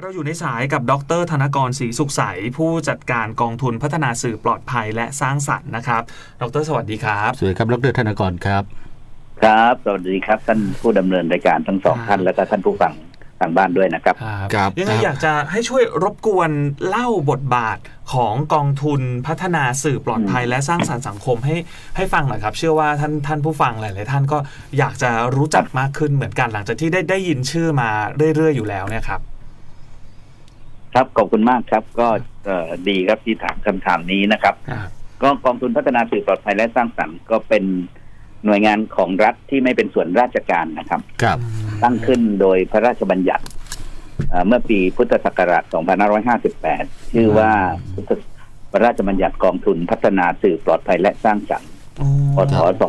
เราอยู่ในสายกับดร ธนกรศรีสุขใส ผู้จัดการกองทุนพัฒนาสื่อปลอดภัยและสร้างสรรค์นะครับ ดร สวัสดีครับ สวัสดีครับ ดร ธนกรครับ ครับ สวัสดีครับ ท่านผู้ดำเนินรายการทั้งสองครับท่านและก็ท่านผู้ฟังทางบ้านด้วยนะครับครับยังไงครับอยากจะให้ช่วยรบกวนเล่าบทบาทของกองทุนพัฒนาสื่อปลอดภัยและสร้างสรรค์สังคมให้ให้ฟังหน่อยครับ เชื่อว่าท่านท่านผู้ฟังหลาย ๆ ท่านก็อยากจะรู้จักมากขึ้นเหมือนกันหลังจากที่ได้ได้ยินชื่อมาเรื่อย ๆ อยู่แล้วเนี่ยครับ ครับขอบคุณมากครับ ก็เอ่อดีครับที่ถามคำถามนี้นะครับ ก็กองทุนพัฒนาสื่อปลอดภัยและสร้างสรรค์ก็เป็นหน่วยงานของรัฐที่ไม่เป็นส่วนราชการนะครับ ครับ ตั้งขึ้นโดยพระราชบัญญัติเอ่อเมื่อปีพุทธศักราช 2558 ชื่อว่าพุทธพระราชบัญญัติกองทุนพัฒนาสื่อปลอดภัยและสร้างสรรค์พศ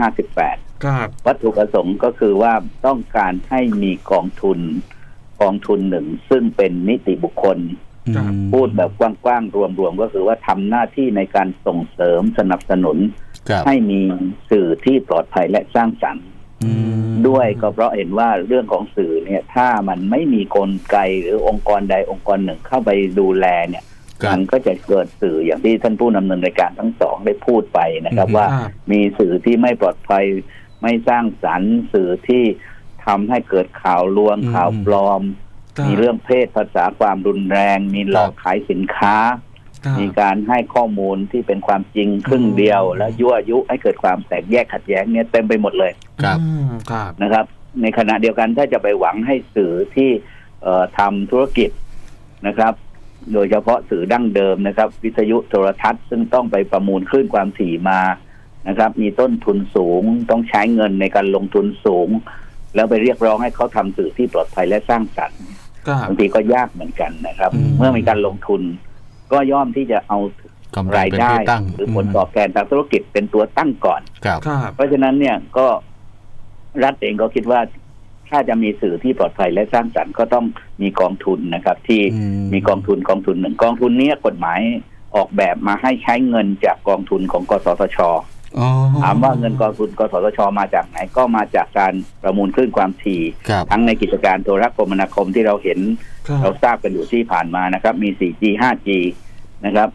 2558ครับวัตถุประสงค์ก็คือว่าต้องการให้มีกองทุน กองทุนหนึ่ง ซึ่งเป็นนิติบุคคลครับพูดแบบกว้างๆ รวมๆ ก็คือว่าทำหน้าที่ในการส่งเสริมสนับสนุนครับให้มีสื่อที่ปลอดภัยและสร้างสรรค์อืมด้วยก็เพราะเห็นว่าเรื่องของสื่อเนี่ย ถ้ามันไม่มีกลไกหรือองค์กรใดองค์กรหนึ่งเข้าไปดูแลเนี่ยครับมันก็จะเกิดสื่ออย่างที่ท่านผู้ดำเนินรายการทั้งสองได้พูดไปนะครับอืมว่าครับมีสื่อที่ไม่ปลอดภัยไม่สร้างสรรค์สื่อที่ ทำให้เกิดข่าวลวงอืมข่าวปลอม มีเรื่องเพศภาษาความรุนแรง มีหลอกครับขายสินค้าครับมีการให้ข้อมูลที่เป็นความจริงครึ่งเดียว และยั่วยุให้เกิดความแตกแยกขัดแย้งเนี่ยเต็มไปหมดเลยครับอืมครับนะครับ ในขณะเดียวกันถ้าจะไปหวังให้สื่อที่เอ่อทำธุรกิจนะครับ โดยเฉพาะสื่อดั้งเดิมนะครับ วิทยุโทรทัศน์ ซึ่งต้องไปประมูลคลื่นความถี่มานะครับ มีต้นทุนสูงต้องใช้เงินในการลงทุนสูง แล้วไปเรียกร้องให้เขาทำสื่อที่ปลอดภัยและสร้างสรรค์ครับบางทีก็ยากเหมือนกันนะครับอืมเมื่อมีการลงทุน ก็ย่อมที่จะเอากำไรรายเป็นได้ที่ตั้งหรือผลตอบแทนทางธุรกิจเป็นตัวตั้งก่อนครับครับเพราะฉะนั้นเนี่ยก็รัฐเองก็คิดว่าถ้าจะมีสื่อที่ปลอดภัยและสร้างสรรค์ก็ต้องมีกองทุนนะครับ ที่อืมมีกองทุนกองทุนหนึ่งกองทุนเนี้กฎหมายออกแบบมาให้ใช้เงินจากกองทุนของกสทชอ๋อ ถามว่าเงินกองทุนกสทชมาจากไหนก็มาจากการประมูลคลื่นความถี่ครับทั้งในกิจการโทรคมนาคมที่เราเห็นครับเราทราบกันอยู่ที่ผ่านมานะครับ มี 4G 5G นะครับ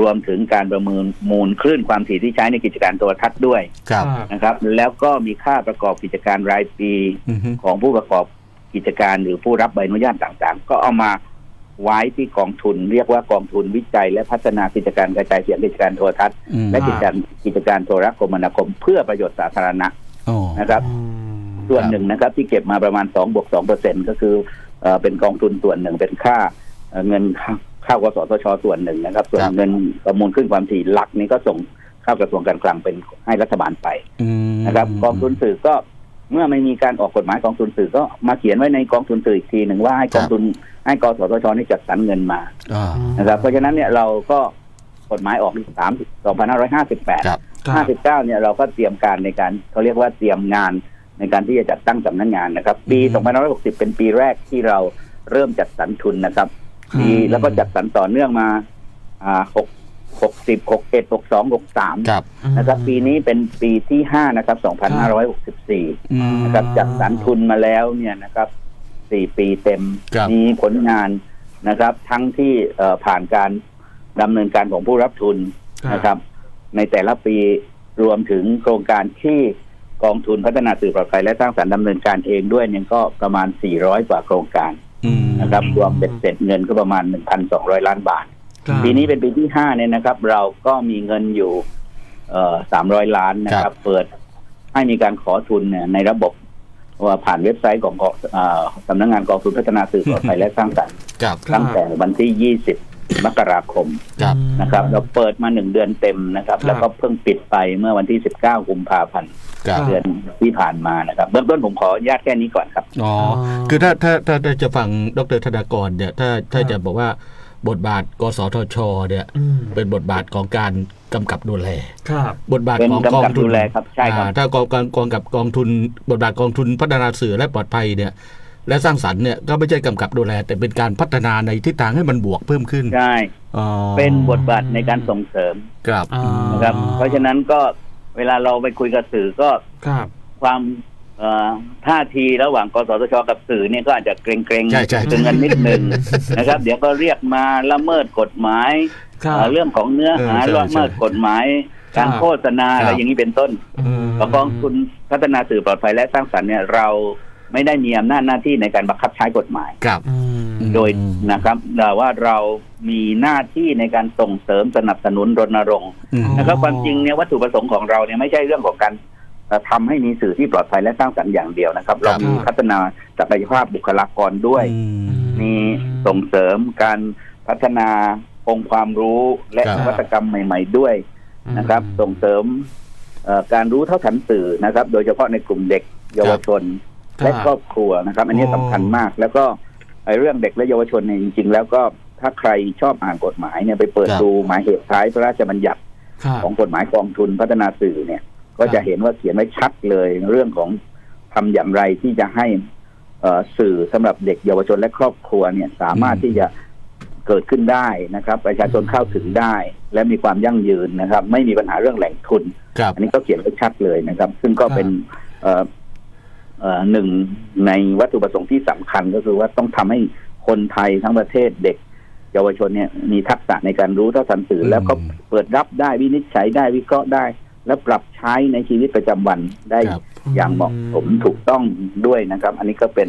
รวมถึงการประมูลมูลคลื่นความถี่ที่ใช้ในกิจการโทรทัศน์ด้วยครับนะครับ แล้วก็มีค่าประกอบกิจการรายปีอือฮึของผู้ประกอบกิจการหรือผู้รับใบอนุญาตต่างๆ ก็เอามา ไว้ที่กองทุน เรียกว่ากองทุนวิจัย และพัฒนากิจการกระจายเสียงกิจการโทรทัศน์อืมและกิจการกิจการโทรคมนาคม เพื่อประโยชน์สาธารณะอ๋อนะครับอืมส่วนหนึ่งนะครับ ที่เก็บมาประมาณ2บวก2เปอร์เซ็นก็คือเอ่อเป็นกองทุนส่วนหนึ่งเป็นค่าเอ่อเงินค่าเข้ากสทชส่วนหนึ่งนะครับ ส่วนเงินประมูลขึ้นความถี่หลักนี้ก็ส่งเข้ากระทรวงการคลังเป็นให้รัฐบาลไปอืมนะครับ กองทุนสื่อก็ เมื่อไม่มีการออกกฎหมายกองทุนสื่อก็มาเขียนไว้ในกองทุนสื่ออีกทีหนึ่งว่าให้กองทุนให้กสทชนี่จัดสรรเงินมาอ่านะครับ เพราะฉะนั้นเนี่ยเราก็กฎหมายออกสามสองพันห้าร้อยห้าสิบแปดครับครับห้าสิบเก้าเนี่ยเราก็เตรียมการในการเขาเรียกว่าเตรียมงานในการที่จะจัดตั้งสำนักงานนะครับ ปี อืม2560 เป็นปีแรกที่เราเริ่มจัดสรรทุนนะครับครับปีแล้วก็จัดสรรต่อเนื่องมาอ่า หกหกสิบหกเอ็ดหกสองหกสามครับ นะครับ ปีนี้เป็นปีที่ห้านะครับสองพันห้าร้อยหกสิบสี่อืมนะครับจัดสรรทุนมาแล้วเนี่ยนะครับสี่ปีเต็มครับ มีผลงานนะครับ ทั้งที่เอ่อผ่านการดำเนินการของผู้รับทุนนะครับ ในแต่ละปีรวมถึงโครงการที่กองทุนพัฒนาสื่อปลอดภัยและสร้างสรรค์ดำเนินการเองด้วยเนี่ยก็ประมาณ 400 กว่าโครงการ อืม นะครับรวมเป็นเสร็จเงินก็ประมาณ 1,200 ล้านบาทครับ ปีนี้เป็นปีที่5เนี่ยนะครับ เราก็มีเงินอยู่เอ่อ300ล้านนะครับ เปิดให้มีการขอทุนเนี่ยในระบบว่าผ่านเว็บไซต์ของกองเอ่อสำนักงานกองทุนพัฒนาสื่อปลอดภัยและสร้างสรรค์ครับครับตั้งแต่วันที่ 20 มกราคมครับนะครับ เราเปิดมาหนึ่งเดือนเต็มนะครับครับ แล้วก็เพิ่งปิดไปเมื่อวันที่ 19 กุมภาพันธ์ครับเดือนที่ผ่านมานะครับเบื้องต้นผมขออนุญาตแค่นี้ก่อนครับ อ๋ออ๋อคือถ้าถ้าถ้าถ้าจะฟังดรธนากรเนี่ย ถ้าถ้าครับจะบอกว่า บทบาทกสทชเนี่ยอืมเป็นบทบาทของการกำกับดูแลครับบทบาทเป็นของกำกองกับทุดูนแลครับใช่ครับอ่าถ้ากองกองกองกับกองทุน บทบาทกองทุนพัฒนาสื่อและปลอดภัยเนี่ยและสร้างสรรค์เนี่ยก็ไม่ใช่กำกับดูแล แต่เป็นการพัฒนาในทิศทางให้มันบวกเพิ่มขึ้นใช่อ๋อเป็นบทบาทในการส่งเสริมครับอ่านะครับ เพราะฉะนั้นก็เวลาเราไปคุยกับสื่อก็ครับความเอ่อ ท่าทีระหว่างกสทชกับสื่อเนี่ยก็อาจจะเกรงๆใช่ใช่ ตึงกันนิดนึงนะครับ เดี๋ยวก็เรียกมาละเมิดกฎหมายครับเอ่อเรื่องของเนื้อหาเออใช่ละเมิดกฎหมายการครับโฆษณาอะไรครับ อย่างนี้เป็นต้นอืมกองทุนพัฒนาสื่อปลอดภัยและสร้างสรรค์เนี่ยเราไม่ได้มีอำนาจหน้าที่ในการบังคับใช้กฎหมาย ครับ อืมอืมโดยนะครับแต่ว่าเรามีหน้าที่ในการส่งเสริมสนับสนุนรณรงค์ อืม นะครับอ๋อความจริงเนี่ยวัตถุประสงค์ของเราเนี่ยไม่ใช่เรื่องของการเอ่อ ทำให้มีสื่อที่ปลอดภัยและสร้างสรรค์อย่างเดียวนะครับ เรามีพัฒนาศักยภาพบุคลากรด้วยอืมมีส่งเสริมการพัฒนาองค์ความรู้และครับนวัตกรรมใหม่ ๆ ด้วยนะครับ ส่งเสริมเอ่อการรู้เท่าทันสื่อนะครับ โดยเฉพาะในกลุ่มเด็กเยาวชนครับและครอบครัวนะครับ อันนี้อ๋อสำคัญมาก แล้วก็ไอ้เรื่องเด็กและเยาวชนเนี่ยจริง ๆ แล้วก็ถ้าใครชอบอ่านกฎหมายเนี่ยไปเปิดครับดูหมายเหตุท้ายพระราชบัญญัติครับของกฎหมายกองทุนพัฒนาสื่อเนี่ย ก็จะเห็นว่าเขียนไว้ชัดเลยเรื่องของทำอย่างไรที่จะให้เอ่อสื่อสำหรับเด็กเยาวชนและครอบครัวเนี่ยสามารถอืมที่จะเกิดขึ้นได้นะครับ ประชาชนเข้าถึงได้ และมีความยั่งยืนนะครับ ไม่มีปัญหาเรื่องแหล่งทุนครับอันนี้ก็เขียนไว้ชัดเลยนะครับ ซึ่งก็เป็นเอ่อเอ่อหนึ่งในวัตถุประสงค์ที่สำคัญก็คือว่าต้องทำให้คนไทยทั้งประเทศเด็กเยาวชนเนี่ยมีทักษะในการรู้เท่าทันสื่ออืมแล้วก็เปิดรับได้วินิจฉัยได้วิเคราะห์ได้ และปรับใช้ในชีวิตประจำวันได้ครับอย่างเหมาะสมถูกต้องด้วยนะครับ อันนี้ก็เป็น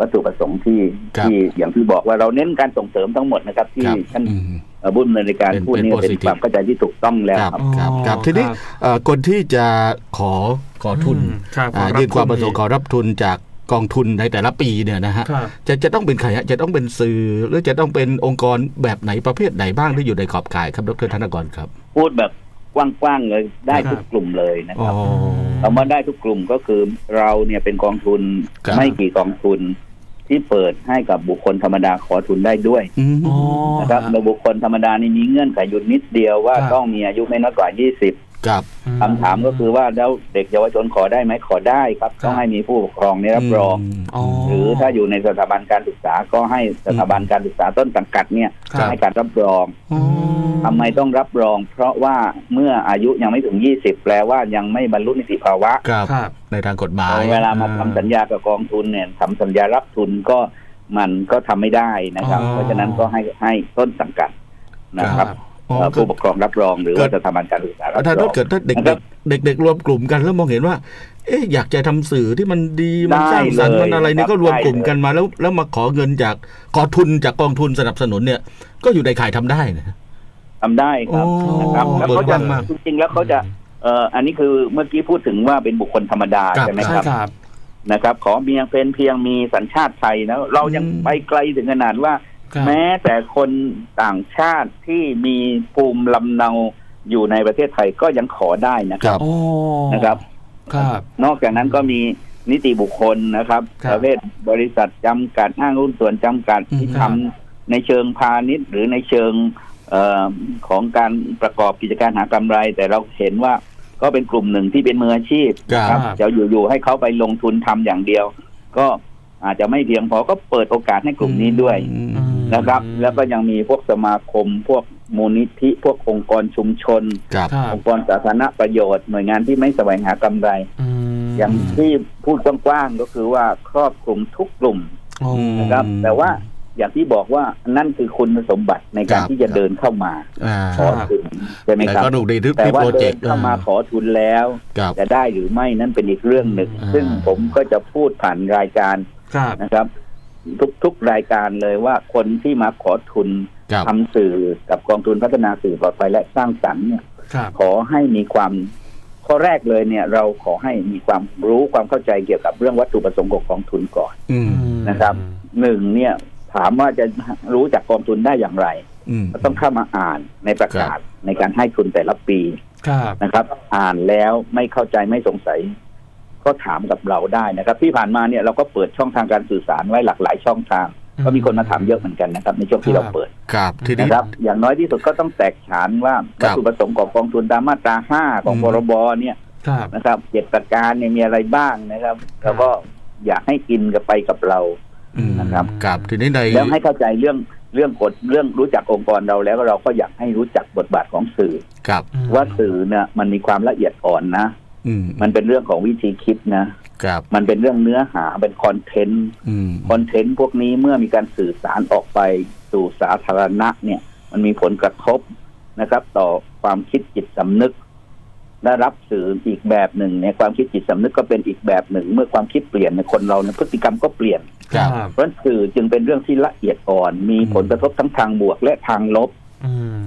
วัตถุประสงค์ที่ครับที่อย่างที่บอกว่าเราเน้นการส่งเสริมทั้งหมดนะครับ ที่ครับท่านอืม เอ่อบุญในการเป็นพูดนี่เป็นเป็น positive ความเข้าใจที่ถูกต้องแล้วครับครับ ครับครับอ๋อทีนี้ครับเอ่อคนที่จะขอขอทุนอืมครับอ่าขอรับยื่นความประสงค์ทุนขอรับทุนจากกองทุนในแต่ละปีเนี่ยนะฮะครับ จะจะต้องเป็นใครฮะจะต้องเป็นสื่อหรือจะต้องเป็นองค์กรแบบไหนประเภทไหนบ้างที่อยู่ในขอบข่ายครับดรธนกรครับ พูดแบบ กว้างๆเลยได้ครับทุกกลุ่มเลยนะอ๋คอรับคำว่าได้ทุกกลุ่มก็คือเราเนี่ยเป็นกองทุนครับไม่กี่กองทุนที่เปิดให้กับบุคคลธรรมดาขอทุนได้ด้วยอืมอ๋อนะครับโดยบุคคลธรรมดานี่มีเงื่อนไขอยู่นิดเดียวว่าครับต้องมีอายุไม่น้อยกว่า 20 ครับ คำถามก็คือว่าแล้วเด็กเยาวชนขอได้ไหมขอได้ครับ ครับ ต้องให้มีผู้ปกครองเนี่ยรับรองมอ๋อ หรือถ้าอยู่ในสถาบันการศึกษาก็ให้สถาบันการศึกษาต้นสังกัดเนี่ยครับ ให้การรับรองอ๋อทำไมต้องรับรอง เพราะว่าเมื่ออายุยังไม่ถึง 20 แปลว่ายังไม่บรรลุนิติภาวะ ครับครับ ในทางกฎหมายเวลามาทำสัญญากับกองทุนเนี่ยทำสัญญารับทุนก็มันก็ทำไม่ได้นะครับ อ๋อเพราะฉะนั้นก็ให้ให้ต้นสังกัดนะครับอ๋อเอ่อ ผู้ปกครองรับรองหรือว่าสถาบันการศึกษารับถ้ารองเกิดถ้าเด็กนะครับๆเด็กๆรวมกลุ่มกันแล้วมองเห็นว่า เอ๊ะอยากจะทำสื่อที่มันดีมันได้สร้างสรรค์เลยมันอะไรเนี่ยครับก็รวมกลุ่มได้เลยกันมาแล้วแล้วมาขอเงินจากขอทุนจากกองทุนสนับสนุนเนี่ย ก็อยู่ในข่ายทำได้นะทำได้ครับโอ้นะครับแล้วเปิดเขากจะว้างมากจริงๆแล้วเขาจะเอ่ออันนี้คือเมื่อกี้พูดถึงว่าเป็นบุคคลธรรมดาครับใช่ไหมใช่ครับครับนะครับ ขอเพียงเป็นเพียงมีสัญชาติไทยนะเรายังอืมไปไกลถึงขนาดว่าครับ แม้แต่คนต่างชาติที่มีภูมิลำเนาอยู่ในประเทศไทยก็ยังขอได้นะคครัรับบโอ้นะครับ ครับ นอกจากนั้นก็มีนิติบุคคลนะครับครับประเภทบริษัทจำกัดห้างหุ้นส่วนจำกัดอืมที่คทำรับในเชิงพาณิชย์ หรือในเชิงเออของการประกอบกิจการหากำไร แต่เราเห็นว่าก็เป็นกลุ่มหนึ่งที่เป็นมืออาชีพครับจะอยู่ๆให้เขาไปลงทุนทำอย่างเดียว ก็ อาจจะไม่เพียงพอก็เปิดโอกาสให้กลุ่มนี้ด้วยอืมนะครับ แล้วก็ยังมีพวกสมาคม พวกมูลนิธิ พวกองค์กรชุมชนครับครับองค์กรสาธารณประโยชน์ หน่วยงานที่ไม่แสวงหากำไรอืมอย่างที่พูดกว้างๆก็คือว่าครอบคลุมทุกกลุ่มโอ้นะครับอืมแต่ว่าอย่างที่บอกว่านั่นคือคุณสมบัติในการครับที่จะเดินเข้ามาอ่าขอทุนใช่ไหมแต่ครับก็ดูดีที่แต่ที่ว่าโปรเจเดิกนต์เข้ามาขอทุนแล้วครับจะได้หรือไม่นั่นเป็นอีกเรื่องหนึ่งอ่าซึ่งผมก็จะพูดผ่านรายการครับ นะครับ ทุกๆรายการเลยว่าคนที่มาขอทุนครับทำสื่อกับกองทุนพัฒนาสื่อปลอดภัยและสร้างสรรค์เนี่ยครับขอให้มีความข้อแรกเลยเนี่ย เราขอให้มีความรู้ความเข้าใจเกี่ยวกับเรื่องวัตถุประสงค์ของกองทุนก่อนอืมนะครับหนึ่งเนี่ยถามว่าจะรู้จักกองทุนได้อย่างไร อืมก็ต้องเข้ามาอ่านในประกาศในการให้ทุนแต่ละปีครับนะครับ อ่านแล้วไม่เข้าใจไม่สงสัย ก็ถามกับเราได้นะครับ ที่ผ่านมาเนี่ยเราก็เปิดช่องทางการสื่อสารไว้หลากหลายช่องทาง ก็มีคนมาถามเยอะเหมือนกันนะครับ ในช่วงที่เราเปิดครับทีนี้นะครับ อย่างน้อยที่สุดก็ต้องแตกฉานว่าครัวัตบถุประสงค์ของกองทุนตามมาตราห้าของอืมพรบเนี่ยครับนะครับเจ็ดประการเนี่ยมีอะไรบ้างนะครับแล้วก็อยากให้กินกับไปกับเราอืมนะครับครับทีนี้ในแล้วให้เข้าใจเรื่องเรื่องกฎเรื่องรู้จักองค์กรเราแล้วเราก็อยากให้รู้จักบทบาทของสื่อครับว่าสื่อเนี่ยมันมีความละเอียดอ่อนนะอื มมันเป็นเรื่องของวิธีคิดนะครับ มันเป็นเรื่องเนื้อหาเป็นคอนเทนต์อืมคอนเทนต์พวกนี้เมื่อมีการสื่อสารออกไปสู่สาธารณะเนี่ย มันมีผลกระทบนะครับ ต่อความคิดจิตสำนึกได้รับสื่ออีกแบบหนึ่งเนี่ยความคิดจิตสำนึกก็เป็นอีกแบบหนึ่ง เมื่อความคิดเปลี่ยนในยคนเราเนี่ยพฤติกรรมก็เปลี่ยนครับเพราะฉะนั้นสื่อจึงเป็นเรื่องที่ละเอียดอ่อน มีผลกระทบทั้งทางบวกและทางลบอืม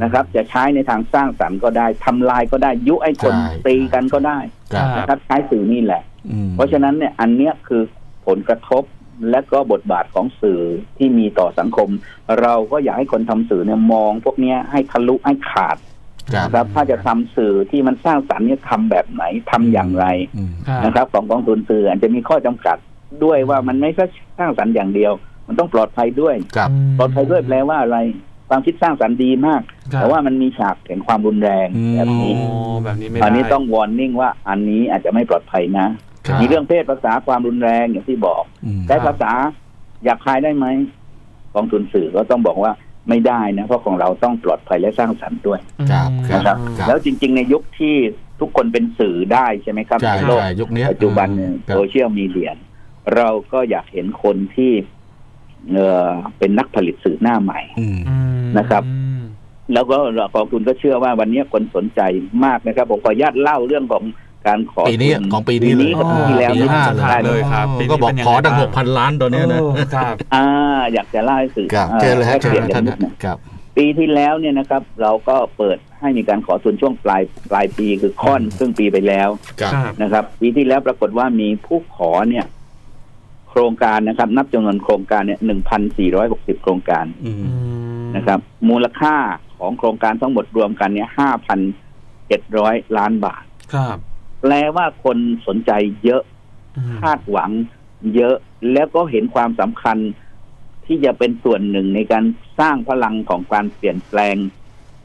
นะครับ จะใช้ในทางสร้างสรรค์ก็ได้ทำลายก็ได้ยุให้คนใช่ตีกันก็ได้ครับนะครับใช้สื่อนี่แหละอืมเพราะฉะนั้นเนี่ยอันเนี้ยคือผลกระทบและก็บทบาทของสื่อที่มีต่อสังคม เราก็อยากให้คนทำสื่อเนี่ยมองพวกเนี้ยให้ทะลุให้ขาดครับนะครับถ้าจะทำสื่อที่มันสร้างสรรค์เนี่ยทำแบบไหนทำอย่างไรอืมครับนะครับ ของกองทุนสื่ออาจจะมีข้อจำกัดด้วยว่ามันไม่ใช่สร้างสรรค์อย่างเดียว มันต้องปลอดภัยด้วยครับปลอดภัยด้วยแปลว่าอะไร ความคิดสร้างสรรค์ดีมาก ครับ แต่ว่ามันมีฉากแห่งความรุนแรงอืมแบบอ๋อนี้แบบนี้ไม่ได้ อันนี้ต้องวอร์นิ่งว่าอันนี้อาจจะไม่ปลอดภัยนะ ครับ มีเรื่องเพศภาษาความรุนแรงอย่างที่บอกอืม ใช้ภาษาอยากคายได้ไหมกองทุนสื่อก็ต้องบอกว่าไม่ได้นะ เพราะของเราต้องปลอดภัยและสร้างสรรค์ด้วย ครับคนะครับ ครับ แล้วจริง ๆ ในยุคที่ทุกคนเป็นสื่อได้ใช่ไหมครับใช่ในโลก ใช่ยุคเนี้ยปัจจุบันเนี่ยครับโซเชียลมีเดียเราก็อยากเห็นคนที่ เออเป็นนักผลิตสื่อหน้าใหม่อืมอืมนะครับ แล้วก็กองทุนก็เชื่อว่าวันนี้คนสนใจมากนะครับ ผมขออนุญาตเล่าเรื่องของการขอปีนี้ทุของปีนี้เลยกับปีที่แล้วปีนิดห้านึงเลยได้ไหมเลยครับปีนี้ก็บอกเป็นยังไงขอตั้งบ้างหกพันล้านตอนเนี้ยนะโอ้ครับอ่าอยากจะเล่าให้สื่อครับอ่าเจอเลยฮะแลกเจอเปลี่ยนเลยกัท่านนนิดหนึงครับปีที่แล้วเนี่ยนะครับ เราก็เปิดให้มีการขอทุนช่วงปลายปลายปีคือค่อนซึ่งปีไปแล้วครับครับนะครับ ปีที่แล้วปรากฏว่ามีผู้ขอเนี่ย โครงการนะครับ นับจำนวนโครงการเนี่ยหนึ่งพันสี่ร้อยหกสิบโครงการอืมอืมนะครับ มูลค่าของโครงการทั้งหมดรวมกันเนี่ยห้าพันเจ็ดร้อยล้านบาท ครับ แปลว่าคนสนใจเยอะอืมคาดหวังเยอะแล้วก็เห็นความสำคัญที่จะเป็นส่วนหนึ่งในการสร้างพลังของการเปลี่ยนแปลง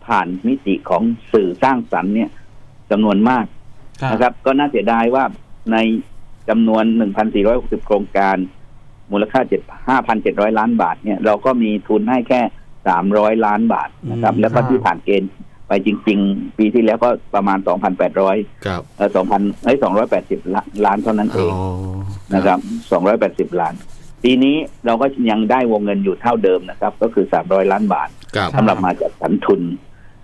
ผ่านมิติของสื่อสร้างสรรค์เนี่ยจำนวนมากครับ นะครับ ก็น่าเสียดายว่าใน จำนวน 1,460 โครงการ มูลค่า7 5,700 ล้านบาทเนี่ยเราก็มีทุนให้แค่ 300 ล้านบาทนะครับอืมแล้วก็ที่ผ่านเกณฑ์ไปจริง ๆ ปีที่แล้วก็ประมาณ 2,800ครับเออ2,000เอ้ย280 ล้านเท่านั้นเองอ๋อนะครับ280 ล้าน ปีนี้เราก็ยังได้วงเงินอยู่เท่าเดิมนะครับ ก็คือ 300 ล้านบาทครับสำหรับมาจากสันทุน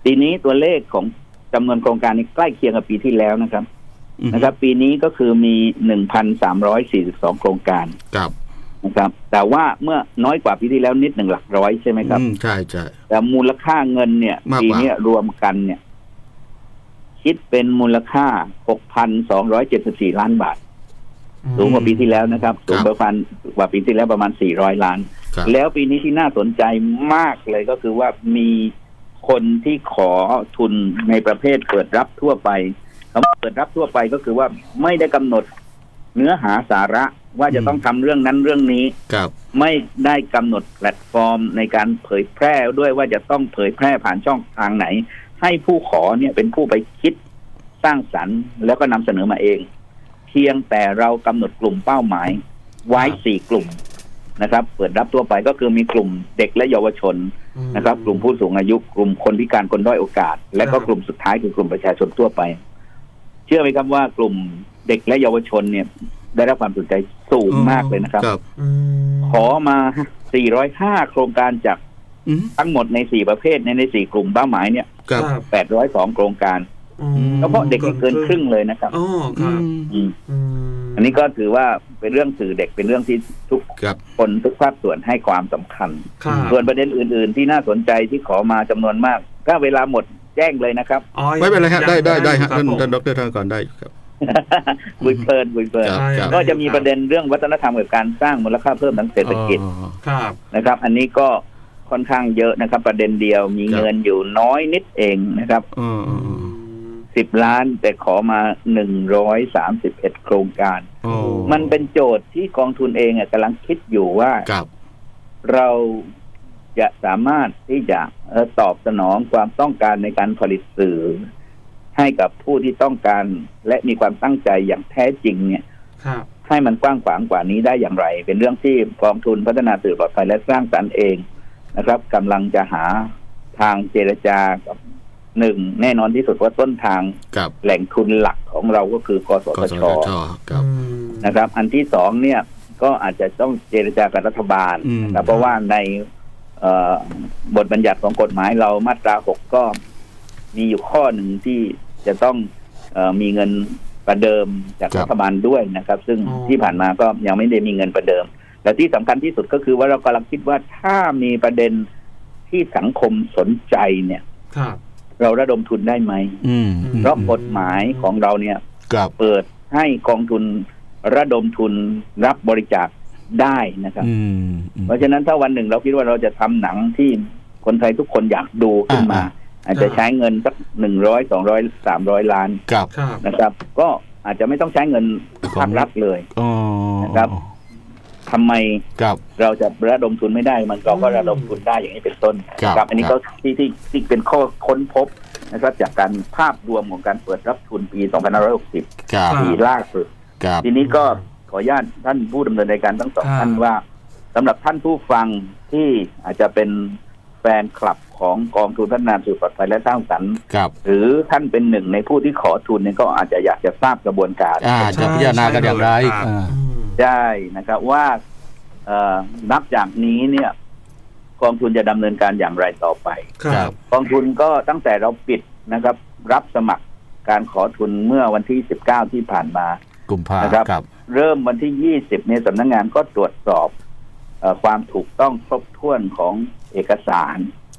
ปีนี้ตัวเลขของจำนวนโครงการนี้ใกล้เคียงกับปีที่แล้วนะครับอืม นะครับ ปีนี้ก็คือมี1,342โครงการครับนะครับ แต่ว่าเมื่อน้อยกว่าปีที่แล้วนิดหนึ่งหลักร้อยใช่ไหมครับอืมใช่ใช่แต่มูลค่าเงินเนี่ยมากกว่าปีนี้รวมกันเนี่ย คิดเป็นมูลค่า6,274ล้านบาท สูงกว่าปีที่แล้วนะครับ สูงประมาณกว่าปีที่แล้วประมาณ400ล้านครับแล้วปีนี้ที่น่าสนใจมากเลยก็คือว่ามีคนที่ขอทุนในประเภทเปิดรับทั่วไป คำว่าเปิดรับทั่วไปก็คือว่าไม่ได้กำหนดเนื้อหาสาระว่าจะต้องทำเรื่องนั้นเรื่องนี้ครับไม่ได้กำหนดแพลตฟอร์มในการเผยแพร่ด้วยว่าจะต้องเผยแพร่ผ่านช่องทางไหน ให้ผู้ขอเนี่ยเป็นผู้ไปคิดสร้างสรรค์ แล้วก็นำเสนอมาเอง เพียงแต่เรากำหนดกลุ่มเป้าหมาย ไว้สี่กลุ่มนะครับ เปิดรับทั่วไปก็คือมีกลุ่มเด็กและเยาวชนอืมนะครับ กลุ่มผู้สูงอายุกลุ่มคนพิการคนด้อยโอกาส และก็ครับกลุ่มสุดท้ายคือกลุ่มประชาชนทั่วไป เชื่อไหมครับว่ากลุ่มเด็กและเยาวชนเนี่ย ได้รับความสนใจสูงมากเลยนะครับ ครับ อืมขอมา 405 โครงการจากอืมทั้งหมดใน 4 ประเภทในใน 4 กลุ่มเป้าหมายเนี่ย ครับครับ802 โครงการอืมเฉพาะเด็กนี่เกินครึ่งเลยนะครับ อ๋อครับอืมอืมอันนี้ก็ถือว่าเป็นเรื่องสื่อเด็กเป็นเรื่องที่ทุกครับ คนทุกภาคส่วนให้ความสำคัญ ครับส่วนประเด็นอื่น ๆ ที่น่าสนใจที่ขอมาจำนวนมาก ถ้าเวลาหมด แจ้งเลยนะครับ อ๋อไม่เป็นไรฮะได้ได้ได้ฮะครัท่านบผมท่านดรธนกรได้ครับคุยเพลินคุยเพลินครับใช่ครับก็จะมีประเด็นเรื่องวัฒนธรรมกับการสร้างมูลค่าเพิ่มทางเศรษฐกิจอ๋อครับนะครับ อันนี้ก็ค่อนข้างเยอะนะครับ ประเด็นเดียวมีครับเงินอยู่น้อยนิดเองนะครับอ๋ออ๋อสิบล้านแต่ขอมาหนึ่งร้อยสามสิบเอ็ดโครงการอ๋อมันเป็นโจทย์ที่กองทุนเองอะกำลังคิดอยู่ว่าครับเรา จะสามารถที่จะเอ่อตอบสนองความต้องการในการผลิตสื่อ ให้กับผู้ที่ต้องการและมีความตั้งใจอย่างแท้จริงเนี่ยครับให้มันกว้างขวางกว่านี้ได้อย่างไร เป็นเรื่องที่กองทุนพัฒนาสื่อปลอดภัยและสร้างสรรค์เองนะครับกำลังจะหาทางเจรจากับหนึ่งแน่นอนที่สุดว่าต้นทางครับแหล่งทุนหลักของเราก็คือกสกทสชทชครับอืมนะครับ อันที่สองเนี่ยก็อาจจะต้องเจรจากับรัฐบาลอืมนะครับเพราะว่าในเอ่อ บทบัญญัติของกฎหมายเรามาตราหกก็มีอยู่ข้อหนึ่งที่จะต้องเออมีเงินประเดิมจากรัฐบาลด้วยนะครับ ซึ่งที่ผ่านมาก็ยังไม่ได้มีเงินประเดิมแต่ที่สำคัญที่สุดก็คือว่าเรากำลังคิดว่าถ้ามีประเด็นที่สังคมสนใจเนี่ยครับเราระดมทุนได้ไหมอืมเพราะกฎหมายของเราเนี่ยครับเปิดให้กองทุนระดมทุนรับบริจาค ได้นะครับอืมอืมเพราะฉะนั้นถ้าวันหนึ่งเราคิดว่าเราจะทำหนังที่คนไทยทุกคนอยากดูขึ้นมาอ่าอาจจะใช้เงินสักหนึ่งร้อยสองร้อยสามร้อยล้านครับครับนะครับ ก็อาจจะไม่ต้องใช้เงินภาครัฐเลยอ๋อนะครับทำไมครับเราจะระดมทุนไม่ได้ มันเราก็ระดมทุนได้อย่างนี้เป็นต้นครับนะอันนี้ก็ที่ที่ที่เป็นข้อค้นพบนะครับจากการภาพรวมของการเปิดรับทุนปี 2560ครับปีล่าสุดครับทีนี้ก็ ขออนุญาตท่านผู้ดำเนินรายการทั้งสองครับท่านว่าสำหรับท่านผู้ฟังที่อาจจะเป็นแฟนคลับของกองทุนพัฒนาสื่อปลอดภัยและสร้างสรรค์ครับหรือท่านเป็นหนึ่งในผู้ที่ขอทุนเนี่ยก็อาจจะอยากจะทราบกระบวนการอ่าจะพิจารณากันอย่างไรใช่เลยอ่าอืมได้นะครับว่าเอ่อนับจากนี้เนี่ย กองทุนจะดำเนินการอย่างไรต่อไป ครับ กองทุนก็ตั้งแต่เราปิดนะครับ รับสมัครการขอทุนเมื่อวันที่ 19 ที่ผ่านมา กุมภานะครับ ครับ เริ่มวันที่ 20เนี่ยสำนักงานก็ตรวจสอบเออความถูกต้องครบถ้วนของเอกสาร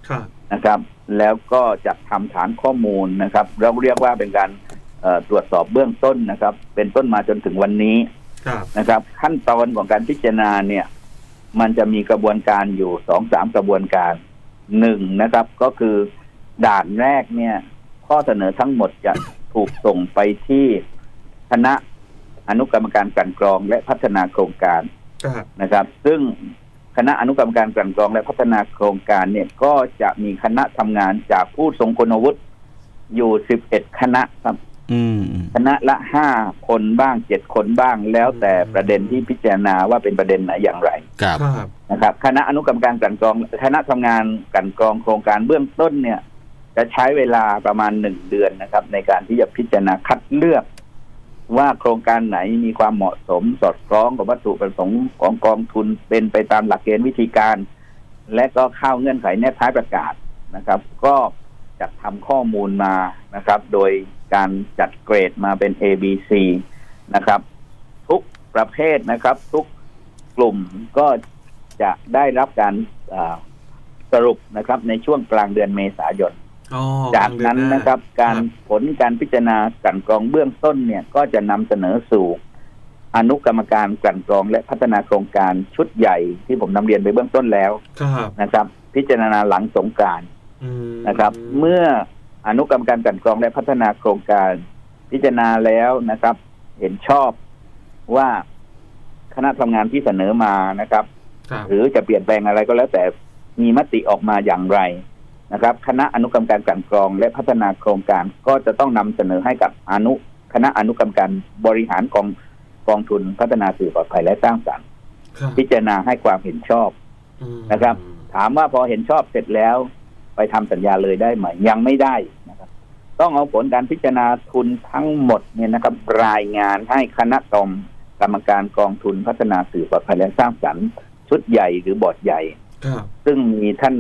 ครับ นะครับ แล้วก็จัดทำฐานข้อมูลนะครับ เราเรียกว่าเป็นการเอ่อตรวจสอบเบื้องต้นนะครับ เป็นต้นมาจนถึงวันนี้ ครับ นะครับ ขั้นตอนของการพิจารณาเนี่ย มันจะมีกระบวนการอยู่สองสามกระบวนการหนึ่งนะครับ ก็คือด่านแรกเนี่ย ข้อเสนอทั้งหมดจะถูกส่งไปที่คณะ อนุกรรมการกลั่นกรองและพัฒนาโครงการครับนะครับ ซึ่งคณะอนุกรรมการกลั่นกรองและพัฒนาโครงการเนี่ยก็จะมีคณะทำงานจากผู้ทรงคุณวุฒิอยู่สิบเอ็ดคณะครับอืมอืมคณะละห้าคนบ้างเจ็ดคนบ้างแล้วแต่ประเด็นที่พิจารณาว่าเป็นประเด็นไหนอย่างไรครับครับนะครับ คณะอนุกรรมการกลั่นกรอง คณะทำงานกลั่นกรองโครงการเบื้องต้นเนี่ย จะใช้เวลาประมาณหนึ่งเดือนนะครับ ในการที่จะพิจารณาคัดเลือก ว่าโครงการไหนมีความเหมาะสมสอดคล้องกับวัตถุประสงค์ของกองทุนเป็นไปตามหลักเกณฑ์วิธีการ และก็เข้าเงื่อนไขแนบท้ายประกาศนะครับ ก็จัดทำข้อมูลมานะครับ โดยการจัดเกรดมาเป็น A B C นะครับ ทุกประเภทนะครับ ทุกกลุ่มก็จะได้รับการสรุปนะครับในช่วงกลางเดือนเมษายน จากนั้นนะครับ การผลการพิจารณากลั่นกรองเบื้องต้นเนี่ยก็จะนำเสนอสู่ อนุกรรมการกลั่นกรองและพัฒนาโครงการชุดใหญ่ที่ผมนำเรียนไปเบื้องต้นแล้วครับนะครับ พิจารณาหลังสงกรานต์อืมนะครับ เมื่ออนุกรรมการกลั่นกรองและพัฒนาโครงการ พิจารณาแล้วนะครับ เห็นชอบว่าคณะทำงานที่เสนอมานะครับครับ หรือจะเปลี่ยนแปลงอะไรก็แล้วแต่มีมติออกมาอย่างไร นะครับ คณะอนุกรรมการกลั่นกรองและพัฒนาโครงการก็จะต้องนำเสนอให้กับอนุคณะอนุกรรมการบริหารกองกองทุนพัฒนาสื่อปลอดภัยและสร้างสรรค์ครับพิจารณาให้ความเห็นชอบอืมนะครับ ถามว่าพอเห็นชอบเสร็จแล้ว ไปทำสัญญาเลยได้ไหมยังไม่ได้นะครับ ต้องเอาผลการพิจารณาทุนทั้งหมดเนี่ยนะครับ รายงานให้คณะกรรมกรรมการกองทุนพัฒนาสื่อปลอดภัยและสร้างสรรค์ชุดใหญ่หรือบอร์ดใหญ่ครับซึ่งมีท่าน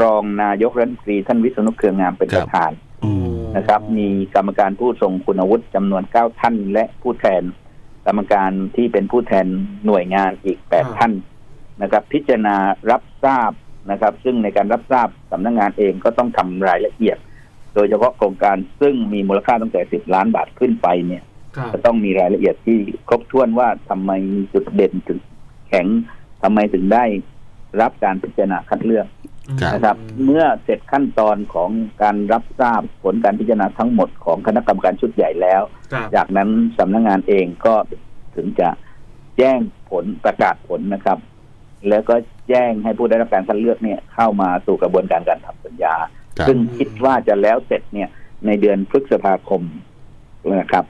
รองนายกรัฐมนตรีท่านวิษณุเครืองามเป็นครัปบระธานอืมนะครับ มีกรรมการผู้ทรงคุณวุฒิจำนวนเก้าท่าน และผู้แทน กรรมการที่เป็นผู้แทนหน่วยงานอีกแปดท่านนะครับ พิจารณารับทราบนะครับ ซึ่งในการรับทราบสำนักงานเองก็ต้องทำรายละเอียด โดยเฉพาะโครงการซึ่งมีมูลค่าตั้งแต่สิบล้านบาทขึ้นไปเนี่ยครับจะต้องมีรายละเอียดที่ครบถ้วนว่าทำไมมีจุดเด่นจุดแข็งทำไมถึงได้รับการพิจารณาคัดเลือกครับ นะครับ เมื่อเสร็จขั้นตอนของการรับทราบผลการพิจารณาทั้งหมดของคณะกรรมการชุดใหญ่แล้วครับจากนั้นสำนักงงานเองก็ถึงจะแจ้งผลประกาศผลนะครับ แล้วก็แจ้งให้ผู้ได้รับการคัดเลือกเนี่ยเข้ามาสู่กระบวนการการทำสัญญาครับซึ่งคิดว่าจะแล้วเสร็จเนี่ยในเดือนพฤษภาคมนะครับ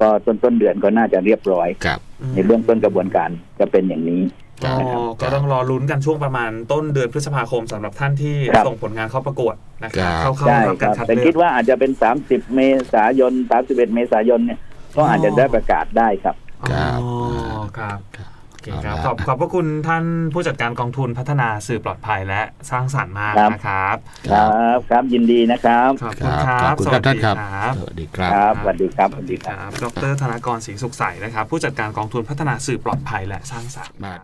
ก็ต้นต้นๆเดือนก็น่าจะเรียบร้อยครับในเบื้องต้นกระบวนการจะเป็นอย่างนี้ ครับอ๋อก็ต้องรอลุ้นกันช่วงประมาณต้นเดือนพฤษภาคมสำหรับท่านที่ครับส่งผลงานเข้าประกวดนะครับครับเข้าเข้าใช่รับคการรับคัดแต่เลืคิอดกว่าอาจจะเป็น 30 เมษายน 31 เมษายนเนี่ยก็อาจจะได้ประกาศได้ครับอ๋อครับครับโอเคเอาครับละขอบขอบพระคุณท่านผู้จัดการกองทุนพัฒนาสื่อปลอดภัยและสร้างสรรค์มากครับนะครับ ครับครับยินดีนะครับขอบคคุณรับครัขอบบคุณสครัวับสท่านดีครับครับสวัสดีครับครับสวัสดีครับสวัสดีครับ ดรธนากรศรีสุขใสนะครับ ผู้จัดการกองทุนพัฒนาสื่อปลอดภัยและสร้างสรรค์มา